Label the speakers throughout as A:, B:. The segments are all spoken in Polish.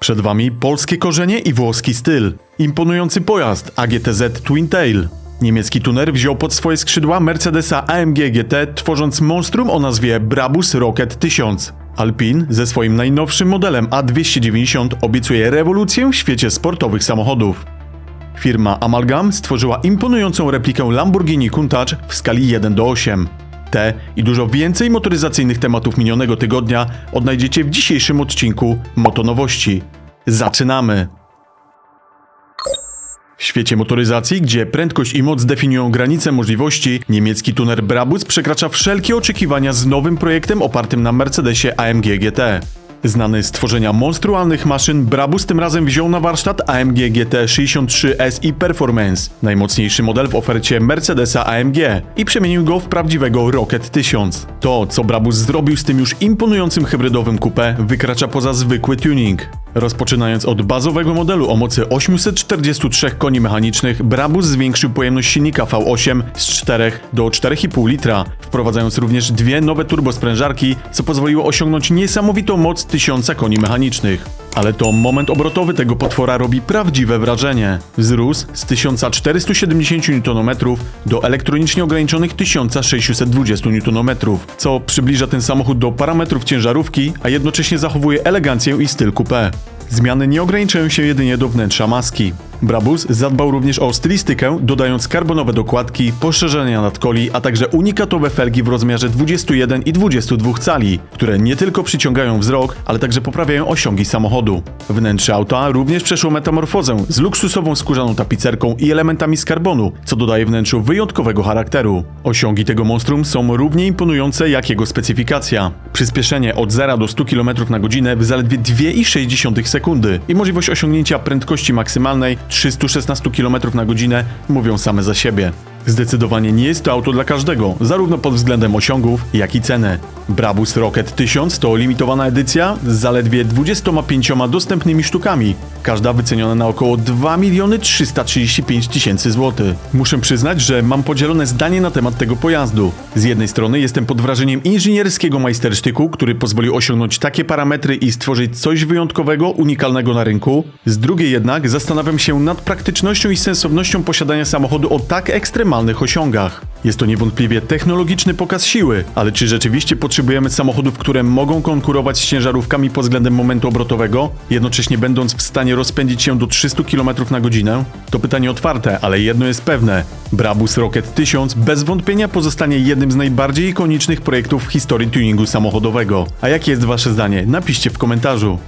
A: Przed Wami polskie korzenie i włoski styl. Imponujący pojazd AGTZ Twin Tail. Niemiecki tuner wziął pod swoje skrzydła Mercedesa AMG GT, tworząc monstrum o nazwie Brabus Rocket 1000. Alpine ze swoim najnowszym modelem A290 obiecuje rewolucję w świecie sportowych samochodów. Firma Amalgam stworzyła imponującą replikę Lamborghini Countach w skali 1 do 8. Te i dużo więcej motoryzacyjnych tematów minionego tygodnia odnajdziecie w dzisiejszym odcinku Motonowości. Zaczynamy! W świecie motoryzacji, gdzie prędkość i moc definiują granice możliwości, niemiecki tuner Brabus przekracza wszelkie oczekiwania z nowym projektem opartym na Mercedesie AMG GT. Znany z tworzenia monstrualnych maszyn, Brabus tym razem wziął na warsztat AMG GT 63 SI Performance, najmocniejszy model w ofercie Mercedesa AMG, i przemienił go w prawdziwego Rocket 1000. To, co Brabus zrobił z tym już imponującym hybrydowym coupé, wykracza poza zwykły tuning. Rozpoczynając od bazowego modelu o mocy 843 koni mechanicznych, Brabus zwiększył pojemność silnika V8 z 4 do 4,5 litra, wprowadzając również dwie nowe turbosprężarki, co pozwoliło osiągnąć niesamowitą moc 1000 koni mechanicznych. Ale to moment obrotowy tego potwora robi prawdziwe wrażenie. Wzrósł z 1470 Nm do elektronicznie ograniczonych 1620 Nm, co przybliża ten samochód do parametrów ciężarówki, a jednocześnie zachowuje elegancję i styl coupé. Zmiany nie ograniczają się jedynie do wnętrza maski. Brabus zadbał również o stylistykę, dodając karbonowe dokładki, poszerzenia nadkoli, a także unikatowe felgi w rozmiarze 21 i 22 cali, które nie tylko przyciągają wzrok, ale także poprawiają osiągi samochodu. Wnętrze auta również przeszło metamorfozę z luksusową skórzaną tapicerką i elementami z karbonu, co dodaje wnętrzu wyjątkowego charakteru. Osiągi tego monstrum są równie imponujące jak jego specyfikacja. Przyspieszenie od 0 do 100 km na godzinę w zaledwie 2,6 sekundy i możliwość osiągnięcia prędkości maksymalnej 316 km na godzinę mówią same za siebie. Zdecydowanie nie jest to auto dla każdego, zarówno pod względem osiągów, jak i ceny. Brabus Rocket 1000 to limitowana edycja z zaledwie 25 dostępnymi sztukami, każda wyceniona na około 2 miliony 335 tysięcy złotych. Muszę przyznać, że mam podzielone zdanie na temat tego pojazdu. Z jednej strony jestem pod wrażeniem inżynierskiego majstersztyku, który pozwolił osiągnąć takie parametry i stworzyć coś wyjątkowego, unikalnego na rynku. Z drugiej jednak zastanawiam się nad praktycznością i sensownością posiadania samochodu o tak ekstremalnych osiągach. Jest to niewątpliwie technologiczny pokaz siły, ale czy rzeczywiście potrzebujemy samochodów, które mogą konkurować z ciężarówkami pod względem momentu obrotowego, jednocześnie będąc w stanie rozpędzić się do 300 km na godzinę? To pytanie otwarte, ale jedno jest pewne. Brabus Rocket 1000 bez wątpienia pozostanie jednym z najbardziej ikonicznych projektów w historii tuningu samochodowego. A jakie jest wasze zdanie? Napiszcie w komentarzu.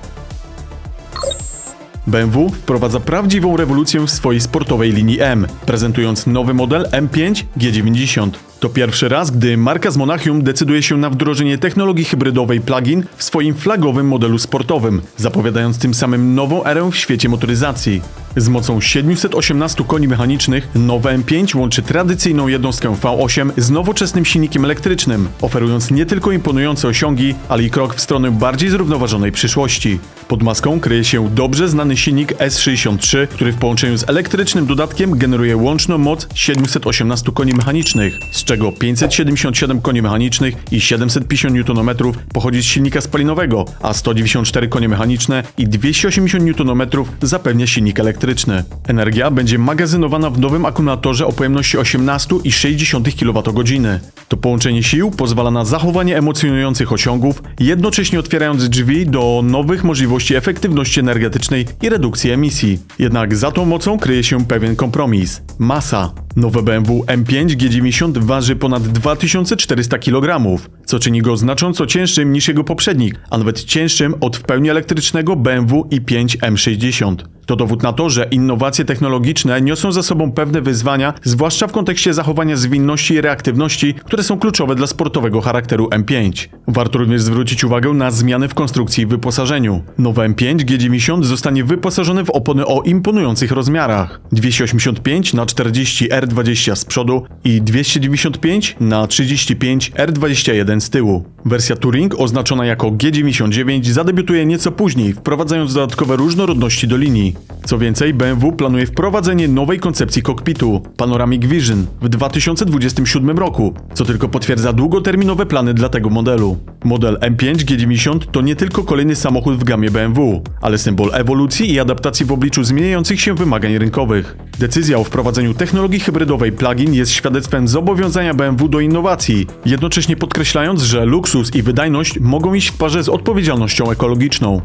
A: BMW wprowadza prawdziwą rewolucję w swojej sportowej linii M, prezentując nowy model M5 G90. To pierwszy raz, gdy marka z Monachium decyduje się na wdrożenie technologii hybrydowej plug-in w swoim flagowym modelu sportowym, zapowiadając tym samym nową erę w świecie motoryzacji. Z mocą 718 koni mechanicznych, nowe M5 łączy tradycyjną jednostkę V8 z nowoczesnym silnikiem elektrycznym, oferując nie tylko imponujące osiągi, ale i krok w stronę bardziej zrównoważonej przyszłości. Pod maską kryje się dobrze znany silnik S63, który w połączeniu z elektrycznym dodatkiem generuje łączną moc 718 koni mechanicznych, z czego 577 koni mechanicznych i 750 Nm pochodzi z silnika spalinowego, a 194 konie mechaniczne i 280 Nm zapewnia silnik elektryczny. Energia będzie magazynowana w nowym akumulatorze o pojemności 18,6 kWh. To połączenie sił pozwala na zachowanie emocjonujących osiągów, jednocześnie otwierając drzwi do nowych możliwości efektywności energetycznej i redukcji emisji. Jednak za tą mocą kryje się pewien kompromis. Masa. Nowe BMW M5 G90 waży ponad 2400 kg, co czyni go znacząco cięższym niż jego poprzednik, a nawet cięższym od w pełni elektrycznego BMW i5 M60. To dowód na to, że innowacje technologiczne niosą ze sobą pewne wyzwania, zwłaszcza w kontekście zachowania zwinności i reaktywności, które są kluczowe dla sportowego charakteru M5. Warto również zwrócić uwagę na zmiany w konstrukcji i wyposażeniu. Nowe M5 G90 zostanie wyposażone w opony o imponujących rozmiarach. 285 na 40 R20 z przodu i 295 na 35 R21 z tyłu. Wersja Touring oznaczona jako G99 zadebiutuje nieco później, wprowadzając dodatkowe różnorodności do linii. Co więcej, BMW planuje wprowadzenie nowej koncepcji kokpitu Panoramic Vision w 2027 roku, co tylko potwierdza długoterminowe plany dla tego modelu. Model M5 G90 to nie tylko kolejny samochód w gamie BMW, ale symbol ewolucji i adaptacji w obliczu zmieniających się wymagań rynkowych. Decyzja o wprowadzeniu technologii hybrydowej plug-in jest świadectwem zobowiązania BMW do innowacji, jednocześnie podkreślając, że luksus i wydajność mogą iść w parze z odpowiedzialnością ekologiczną.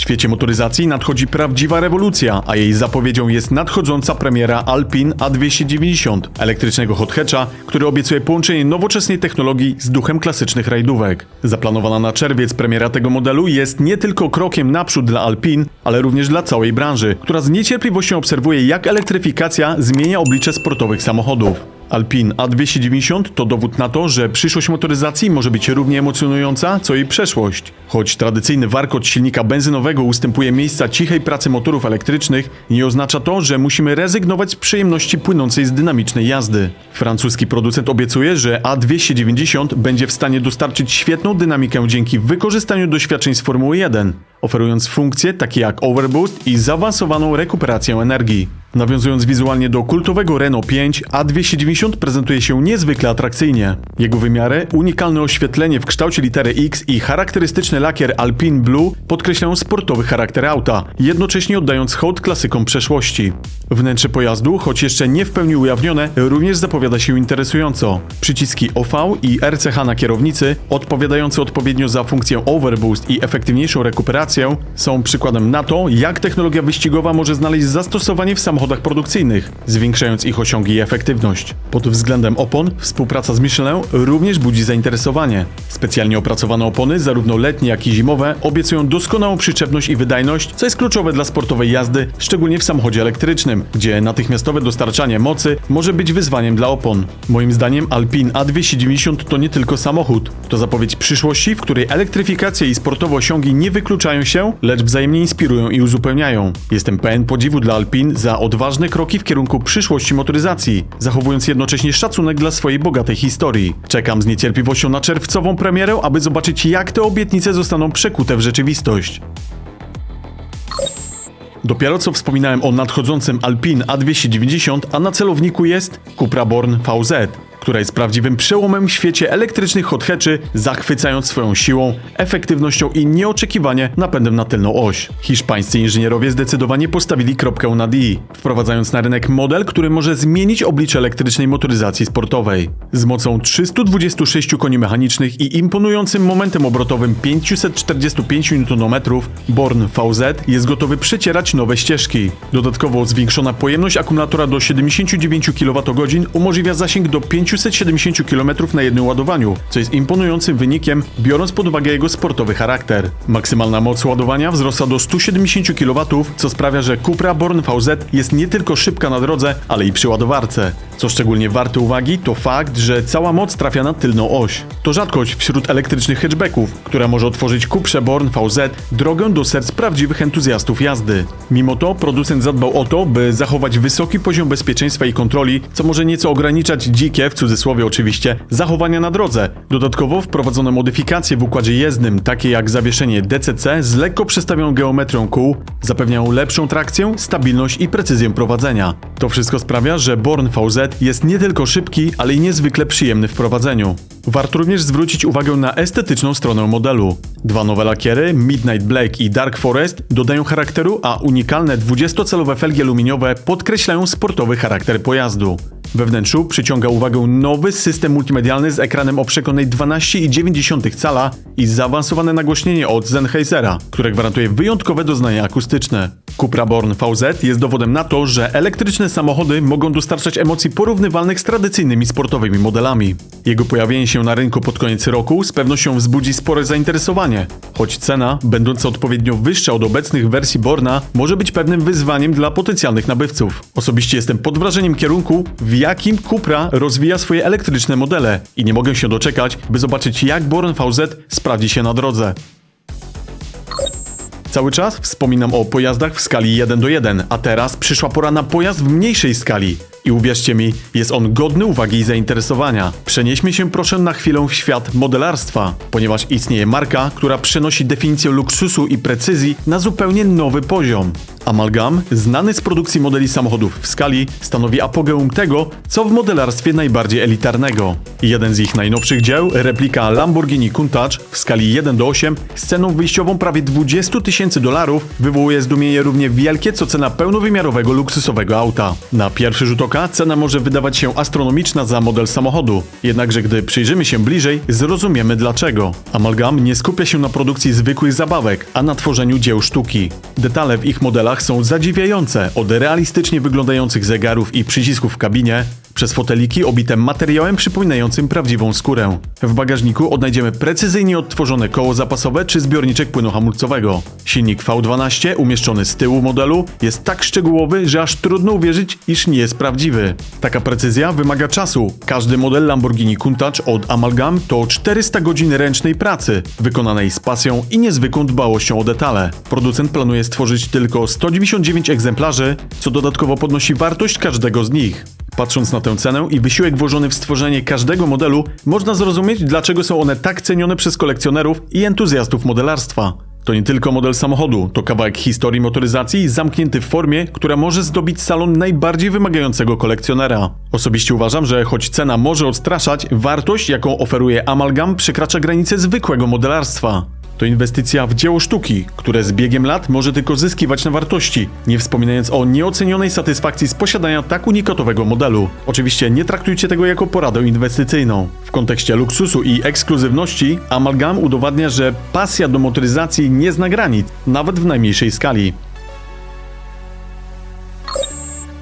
A: W świecie motoryzacji nadchodzi prawdziwa rewolucja, a jej zapowiedzią jest nadchodząca premiera Alpine A290, elektrycznego hot hatcha, który obiecuje połączenie nowoczesnej technologii z duchem klasycznych rajdówek. Zaplanowana na czerwiec premiera tego modelu jest nie tylko krokiem naprzód dla Alpine, ale również dla całej branży, która z niecierpliwością obserwuje jak elektryfikacja zmienia oblicze sportowych samochodów. Alpine A290 to dowód na to, że przyszłość motoryzacji może być równie emocjonująca, co jej przeszłość. Choć tradycyjny warkot silnika benzynowego ustępuje miejsca cichej pracy motorów elektrycznych, nie oznacza to, że musimy rezygnować z przyjemności płynącej z dynamicznej jazdy. Francuski producent obiecuje, że A290 będzie w stanie dostarczyć świetną dynamikę dzięki wykorzystaniu doświadczeń z Formuły 1, oferując funkcje takie jak overboost i zaawansowaną rekuperację energii. Nawiązując wizualnie do kultowego Renault 5, A290 prezentuje się niezwykle atrakcyjnie. Jego wymiary, unikalne oświetlenie w kształcie litery X i charakterystyczny lakier Alpine Blue podkreślają sportowy charakter auta, jednocześnie oddając hołd klasykom przeszłości. Wnętrze pojazdu, choć jeszcze nie w pełni ujawnione, również zapowiada się interesująco. Przyciski OV i RCH na kierownicy, odpowiadające odpowiednio za funkcję overboost i efektywniejszą rekuperację, są przykładem na to, jak technologia wyścigowa może znaleźć zastosowanie w samochodach produkcyjnych, zwiększając ich osiągi i efektywność. Pod względem opon, współpraca z Michelin również budzi zainteresowanie. Specjalnie opracowane opony, zarówno letnie, jak i zimowe, obiecują doskonałą przyczepność i wydajność, co jest kluczowe dla sportowej jazdy, szczególnie w samochodzie elektrycznym, gdzie natychmiastowe dostarczanie mocy może być wyzwaniem dla opon. Moim zdaniem Alpine A290 to nie tylko samochód, to zapowiedź przyszłości, w której elektryfikacja i sportowe osiągi nie wykluczają się, lecz wzajemnie inspirują i uzupełniają. Jestem pełen podziwu dla Alpine za odważne kroki w kierunku przyszłości motoryzacji, zachowując jednocześnie szacunek dla swojej bogatej historii. Czekam z niecierpliwością na czerwcową premierę, aby zobaczyć jak te obietnice zostaną przekute w rzeczywistość. Dopiero co wspominałem o nadchodzącym Alpine A290, a na celowniku jest Cupra Born VZ, która jest prawdziwym przełomem w świecie elektrycznych hot hatchy, zachwycając swoją siłą, efektywnością i nieoczekiwanie napędem na tylną oś. Hiszpańscy inżynierowie zdecydowanie postawili kropkę na D, wprowadzając na rynek model, który może zmienić oblicze elektrycznej motoryzacji sportowej. Z mocą 326 koni mechanicznych i imponującym momentem obrotowym 545 Nm, Born VZ jest gotowy przecierać nowe ścieżki. Dodatkowo zwiększona pojemność akumulatora do 79 kWh umożliwia zasięg do 570 km na jednym ładowaniu, co jest imponującym wynikiem, biorąc pod uwagę jego sportowy charakter. Maksymalna moc ładowania wzrosła do 170 kW, co sprawia, że Cupra Born VZ jest nie tylko szybka na drodze, ale i przy ładowarce. Co szczególnie warte uwagi, to fakt, że cała moc trafia na tylną oś. To rzadkość wśród elektrycznych hatchbacków, która może otworzyć Cuprze Born VZ drogę do serc prawdziwych entuzjastów jazdy. Mimo to producent zadbał o to, by zachować wysoki poziom bezpieczeństwa i kontroli, co może nieco ograniczać dzikie, w cudzysłowie oczywiście, zachowania na drodze. Dodatkowo wprowadzono modyfikacje w układzie jezdnym, takie jak zawieszenie DCC z lekko przestawioną geometrią kół, zapewniają lepszą trakcję, stabilność i precyzję prowadzenia. To wszystko sprawia, że Born VZ jest nie tylko szybki, ale i niezwykle przyjemny w prowadzeniu. Warto również zwrócić uwagę na estetyczną stronę modelu. Dwa nowe lakiery, Midnight Black i Dark Forest, dodają charakteru, a unikalne 20-calowe felgi aluminiowe podkreślają sportowy charakter pojazdu. We wnętrzu przyciąga uwagę nowy system multimedialny z ekranem o przekonnej 12,9 cala i zaawansowane nagłośnienie od Sennheisera, które gwarantuje wyjątkowe doznanie akustyczne. Cupra Born VZ jest dowodem na to, że elektryczne samochody mogą dostarczać emocji porównywalnych z tradycyjnymi sportowymi modelami. Jego pojawienie się na rynku pod koniec roku z pewnością wzbudzi spore zainteresowanie, choć cena, będąca odpowiednio wyższa od obecnych wersji Borna, może być pewnym wyzwaniem dla potencjalnych nabywców. Osobiście jestem pod wrażeniem kierunku, w jakim Cupra rozwija swoje elektryczne modele i nie mogę się doczekać, by zobaczyć jak Born VZ sprawdzi się na drodze. Cały czas wspominam o pojazdach w skali 1 do 1, a teraz przyszła pora na pojazd w mniejszej skali. I uwierzcie mi, jest on godny uwagi i zainteresowania. Przenieśmy się proszę na chwilę w świat modelarstwa, ponieważ istnieje marka, która przenosi definicję luksusu i precyzji na zupełnie nowy poziom. Amalgam, znany z produkcji modeli samochodów w skali, stanowi apogeum tego, co w modelarstwie najbardziej elitarnego. Jeden z ich najnowszych dzieł, replika Lamborghini Countach w skali 1 do 8 z ceną wyjściową prawie 20 tysięcy dolarów, wywołuje zdumienie równie wielkie co cena pełnowymiarowego luksusowego auta. Na pierwszy rzut oka cena może wydawać się astronomiczna za model samochodu, jednakże gdy przyjrzymy się bliżej, zrozumiemy dlaczego. Amalgam nie skupia się na produkcji zwykłych zabawek, a na tworzeniu dzieł sztuki. Detale w ich modelach są zadziwiające, od realistycznie wyglądających zegarów i przycisków w kabinie, przez foteliki obite materiałem przypominającym prawdziwą skórę. W bagażniku odnajdziemy precyzyjnie odtworzone koło zapasowe czy zbiorniczek płynu hamulcowego. Silnik V12 umieszczony z tyłu modelu jest tak szczegółowy, że aż trudno uwierzyć, iż nie jest prawdziwy. Taka precyzja wymaga czasu. Każdy model Lamborghini Countach od Amalgam to 400 godzin ręcznej pracy, wykonanej z pasją i niezwykłą dbałością o detale. Producent planuje stworzyć tylko 199 egzemplarzy, co dodatkowo podnosi wartość każdego z nich. Patrząc na tę cenę i wysiłek włożony w stworzenie każdego modelu, można zrozumieć, dlaczego są one tak cenione przez kolekcjonerów i entuzjastów modelarstwa. To nie tylko model samochodu, to kawałek historii motoryzacji zamknięty w formie, która może zdobić salon najbardziej wymagającego kolekcjonera. Osobiście uważam, że choć cena może odstraszać, wartość, jaką oferuje Amalgam, przekracza granice zwykłego modelarstwa. To inwestycja w dzieło sztuki, które z biegiem lat może tylko zyskiwać na wartości, nie wspominając o nieocenionej satysfakcji z posiadania tak unikatowego modelu. Oczywiście nie traktujcie tego jako poradę inwestycyjną. W kontekście luksusu i ekskluzywności, Amalgam udowadnia, że pasja do motoryzacji nie zna granic, nawet w najmniejszej skali.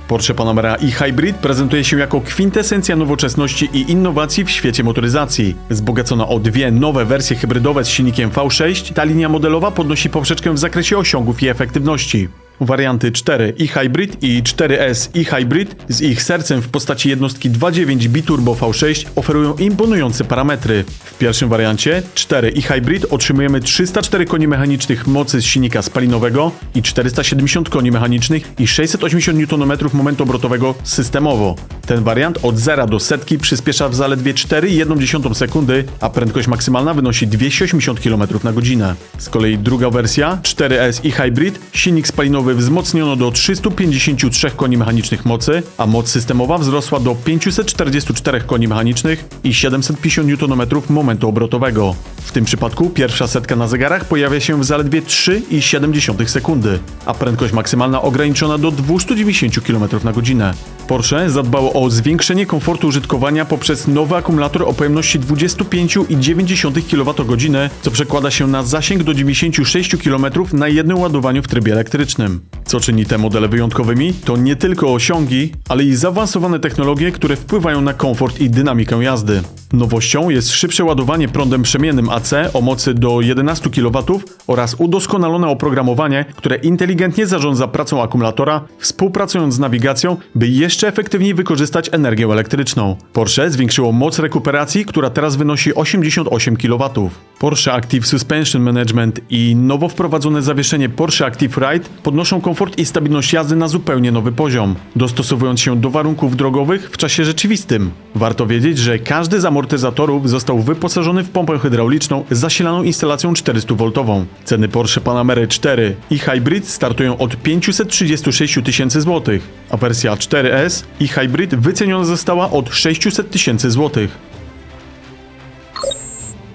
A: Porsche Panamera i Hybrid prezentuje się jako kwintesencja nowoczesności i innowacji w świecie motoryzacji. Wzbogacona o dwie nowe wersje hybrydowe z silnikiem V6, ta linia modelowa podnosi poprzeczkę w zakresie osiągów i efektywności. Warianty 4 i Hybrid i 4S i Hybrid z ich sercem w postaci jednostki 2.9 biturbo V6 oferują imponujące parametry. W pierwszym wariancie 4 i Hybrid otrzymujemy 304 koni mechanicznych mocy z silnika spalinowego i 470 koni mechanicznych i 680 Nm momentu obrotowego systemowo. Ten wariant od 0 do setki przyspiesza w zaledwie 4,1 sekundy, a prędkość maksymalna wynosi 280 km na godzinę. Z kolei druga wersja 4S i Hybrid silnik spalinowy wzmocniono do 353 koni mechanicznych mocy, a moc systemowa wzrosła do 544 koni mechanicznych i 750 Nm momentu obrotowego. W tym przypadku pierwsza setka na zegarach pojawia się w zaledwie 3,7 sekundy, a prędkość maksymalna ograniczona do 290 km na godzinę. Porsche zadbało o zwiększenie komfortu użytkowania poprzez nowy akumulator o pojemności 25,9 kWh, co przekłada się na zasięg do 96 km na jednym ładowaniu w trybie elektrycznym. Co czyni te modele wyjątkowymi, to nie tylko osiągi, ale i zaawansowane technologie, które wpływają na komfort i dynamikę jazdy. Nowością jest szybsze ładowanie prądem przemiennym AC o mocy do 11 kW oraz udoskonalone oprogramowanie, które inteligentnie zarządza pracą akumulatora, współpracując z nawigacją, by jeszcze efektywniej wykorzystać energię elektryczną. Porsche zwiększyło moc rekuperacji, która teraz wynosi 88 kW. Porsche Active Suspension Management i nowo wprowadzone zawieszenie Porsche Active Ride podnoszą komfort i stabilność jazdy na zupełnie nowy poziom, dostosowując się do warunków drogowych w czasie rzeczywistym. Warto wiedzieć, że każdy z amortyzatorów został wyposażony w pompę hydrauliczną z zasilaną instalacją 400V. Ceny Porsche Panamery 4 i Hybrid startują od 536 tysięcy złotych, a wersja 4S i Hybrid wyceniona została od 600 tysięcy złotych.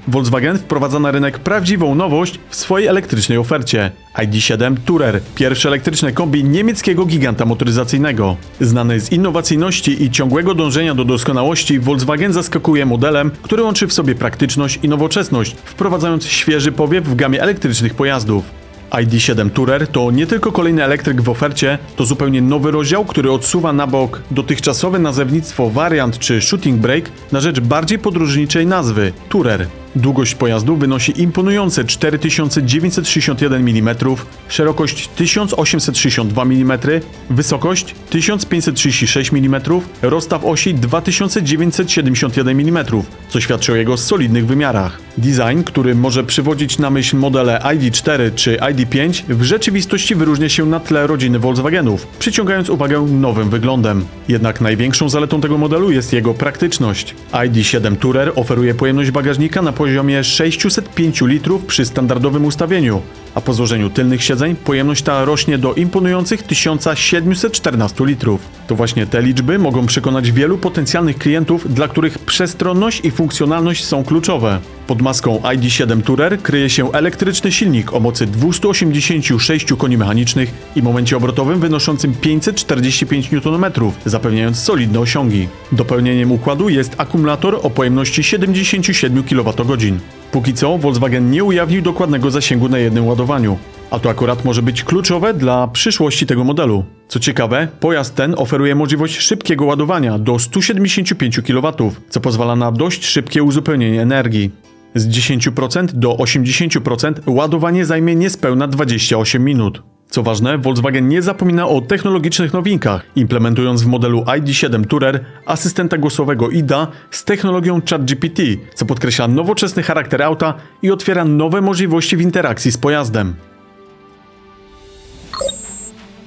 A: Volkswagen wprowadza na rynek prawdziwą nowość w swojej elektrycznej ofercie. ID7 Tourer, pierwsze elektryczne kombi niemieckiego giganta motoryzacyjnego. Znany z innowacyjności i ciągłego dążenia do doskonałości, Volkswagen zaskakuje modelem, który łączy w sobie praktyczność i nowoczesność, wprowadzając świeży powiew w gamie elektrycznych pojazdów. ID7 Tourer to nie tylko kolejny elektryk w ofercie, to zupełnie nowy rozdział, który odsuwa na bok dotychczasowe nazewnictwo wariant czy shooting brake na rzecz bardziej podróżniczej nazwy Tourer. Długość pojazdu wynosi imponujące 4961 mm, szerokość 1862 mm, wysokość 1536 mm, rozstaw osi 2971 mm, co świadczy o jego solidnych wymiarach. Design, który może przywodzić na myśl modele ID4 czy ID5, w rzeczywistości wyróżnia się na tle rodziny Volkswagenów, przyciągając uwagę nowym wyglądem. Jednak największą zaletą tego modelu jest jego praktyczność. ID7 Tourer oferuje pojemność bagażnika na poziomie 605 litrów przy standardowym ustawieniu, a po złożeniu tylnych siedzeń pojemność ta rośnie do imponujących 1714 litrów. To właśnie te liczby mogą przekonać wielu potencjalnych klientów, dla których przestronność i funkcjonalność są kluczowe. Pod maską ID7 Tourer kryje się elektryczny silnik o mocy 286 koni mechanicznych i momencie obrotowym wynoszącym 545 Nm, zapewniając solidne osiągi. Dopełnieniem układu jest akumulator o pojemności 77 kWh. Póki co Volkswagen nie ujawnił dokładnego zasięgu na jednym ładowaniu, a to akurat może być kluczowe dla przyszłości tego modelu. Co ciekawe, pojazd ten oferuje możliwość szybkiego ładowania do 175 kW, co pozwala na dość szybkie uzupełnienie energii. Z 10% do 80% ładowanie zajmie niespełna 28 minut. Co ważne, Volkswagen nie zapomina o technologicznych nowinkach, implementując w modelu ID7 Tourer asystenta głosowego IDA z technologią ChatGPT, co podkreśla nowoczesny charakter auta i otwiera nowe możliwości w interakcji z pojazdem.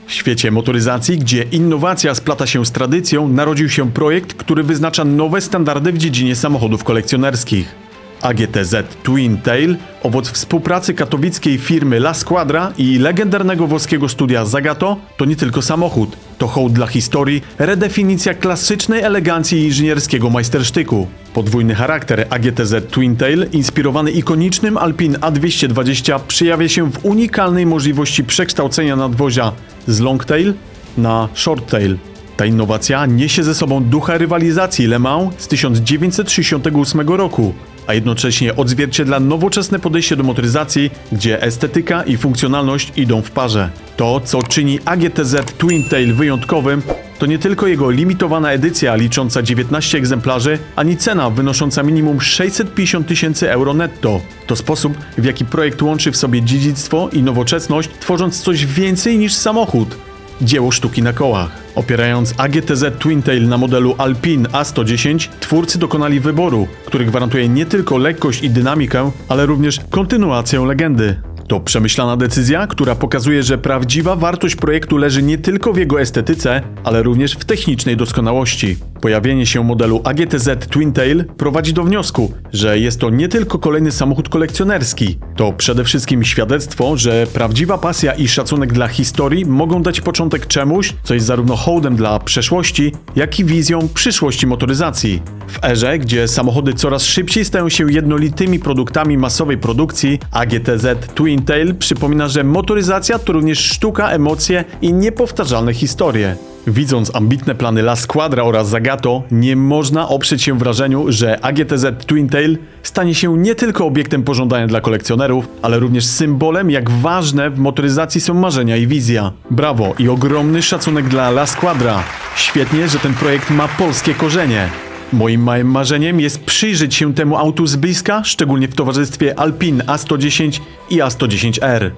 A: W świecie motoryzacji, gdzie innowacja splata się z tradycją, narodził się projekt, który wyznacza nowe standardy w dziedzinie samochodów kolekcjonerskich. AGTZ Twin Tail, owoc współpracy katowickiej firmy La Squadra i legendarnego włoskiego studia Zagato, to nie tylko samochód. To hołd dla historii, redefinicja klasycznej elegancji inżynierskiego majstersztyku. Podwójny charakter AGTZ Twin Tail, inspirowany ikonicznym Alpine A220, przejawia się w unikalnej możliwości przekształcenia nadwozia z Longtail na Shorttail. Ta innowacja niesie ze sobą ducha rywalizacji Le Mans z 1968 roku, a jednocześnie odzwierciedla nowoczesne podejście do motoryzacji, gdzie estetyka i funkcjonalność idą w parze. To, co czyni AGTZ Twin Tail wyjątkowym, to nie tylko jego limitowana edycja licząca 19 egzemplarzy, ani cena wynosząca minimum 650 tysięcy euro netto. To sposób, w jaki projekt łączy w sobie dziedzictwo i nowoczesność, tworząc coś więcej niż samochód dzieło sztuki na kołach. Opierając AGTZ Twintail na modelu Alpine A110, twórcy dokonali wyboru, który gwarantuje nie tylko lekkość i dynamikę, ale również kontynuację legendy. To przemyślana decyzja, która pokazuje, że prawdziwa wartość projektu leży nie tylko w jego estetyce, ale również w technicznej doskonałości. Pojawienie się modelu AGTZ Twintail prowadzi do wniosku, że jest to nie tylko kolejny samochód kolekcjonerski, to przede wszystkim świadectwo, że prawdziwa pasja i szacunek dla historii mogą dać początek czemuś, co jest zarówno hołdem dla przeszłości, jak i wizją przyszłości motoryzacji. W erze, gdzie samochody coraz szybciej stają się jednolitymi produktami masowej produkcji, AGTZ Twintail przypomina, że motoryzacja to również sztuka, emocje i niepowtarzalne historie. Widząc ambitne plany La Squadra oraz Zagato, nie można oprzeć się wrażeniu, że AGTZ Twintail stanie się nie tylko obiektem pożądania dla kolekcjonerów, ale również symbolem, jak ważne w motoryzacji są marzenia i wizja. Brawo i ogromny szacunek dla La Squadra. Świetnie, że ten projekt ma polskie korzenie. Moim małym marzeniem jest przyjrzeć się temu autu z bliska, szczególnie w towarzystwie Alpine A110 i A110R.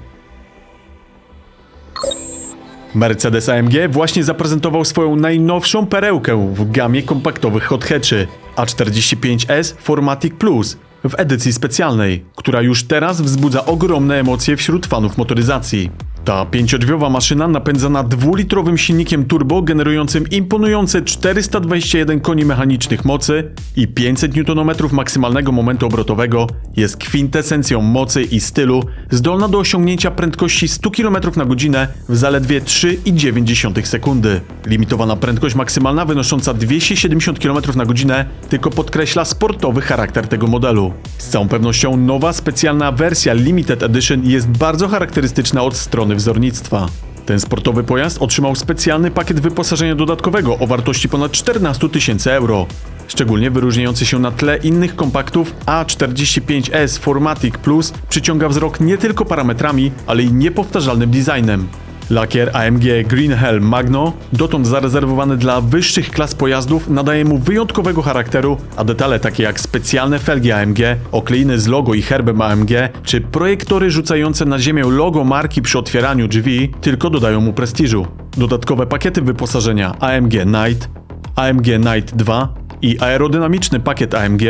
A: Mercedes AMG właśnie zaprezentował swoją najnowszą perełkę w gamie kompaktowych hot hatchy A45S Formatic Plus w edycji specjalnej, która już teraz wzbudza ogromne emocje wśród fanów motoryzacji. Ta pięciodrzwiowa maszyna napędzana dwulitrowym silnikiem turbo generującym imponujące 421 koni mechanicznych mocy i 500 Nm maksymalnego momentu obrotowego jest kwintesencją mocy i stylu, zdolna do osiągnięcia prędkości 100 km na godzinę w zaledwie 3,9 sekundy. Limitowana prędkość maksymalna wynosząca 270 km na godzinę tylko podkreśla sportowy charakter tego modelu. Z całą pewnością nowa specjalna wersja Limited Edition jest bardzo charakterystyczna od strony wzornictwa. Ten sportowy pojazd otrzymał specjalny pakiet wyposażenia dodatkowego o wartości ponad 14 tysięcy euro. Szczególnie wyróżniający się na tle innych kompaktów A45S Formatic Plus przyciąga wzrok nie tylko parametrami, ale i niepowtarzalnym designem. Lakier AMG Green Hell Magno, dotąd zarezerwowany dla wyższych klas pojazdów, nadaje mu wyjątkowego charakteru, a detale takie jak specjalne felgi AMG, okleiny z logo i herbem AMG, czy projektory rzucające na ziemię logo marki przy otwieraniu drzwi, tylko dodają mu prestiżu. Dodatkowe pakiety wyposażenia AMG Night, AMG Night 2 i aerodynamiczny pakiet AMG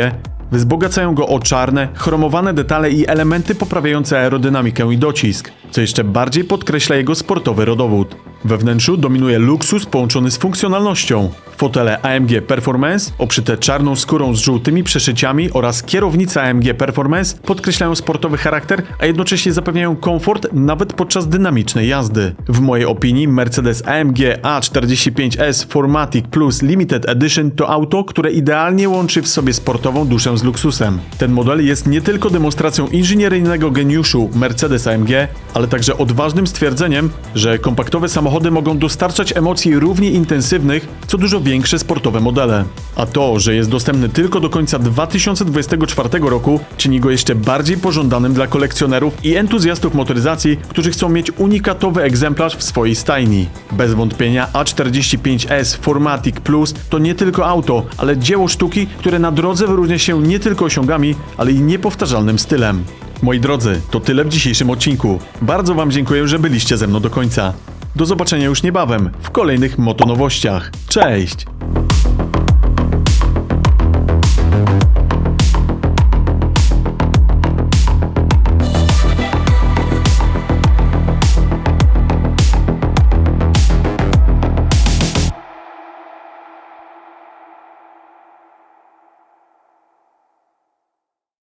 A: wzbogacają go o czarne, chromowane detale i elementy poprawiające aerodynamikę i docisk, co jeszcze bardziej podkreśla jego sportowy rodowód. We wnętrzu dominuje luksus połączony z funkcjonalnością. Fotele AMG Performance, obszyte czarną skórą z żółtymi przeszyciami oraz kierownica AMG Performance podkreślają sportowy charakter, a jednocześnie zapewniają komfort nawet podczas dynamicznej jazdy. W mojej opinii Mercedes AMG A45S Formatic Plus Limited Edition to auto, które idealnie łączy w sobie sportową duszę z luksusem. Ten model jest nie tylko demonstracją inżynieryjnego geniuszu Mercedes AMG, ale także odważnym stwierdzeniem, że kompaktowe samochody mogą dostarczać emocji równie intensywnych, co dużo większe sportowe modele. A to, że jest dostępny tylko do końca 2024 roku, czyni go jeszcze bardziej pożądanym dla kolekcjonerów i entuzjastów motoryzacji, którzy chcą mieć unikatowy egzemplarz w swojej stajni. Bez wątpienia A45S Formatic Plus to nie tylko auto, ale dzieło sztuki, które na drodze wyróżnia się nie tylko osiągami, ale i niepowtarzalnym stylem. Moi drodzy, to tyle w dzisiejszym odcinku. Bardzo Wam dziękuję, że byliście ze mną do końca. Do zobaczenia już niebawem w kolejnych motonowościach. Cześć!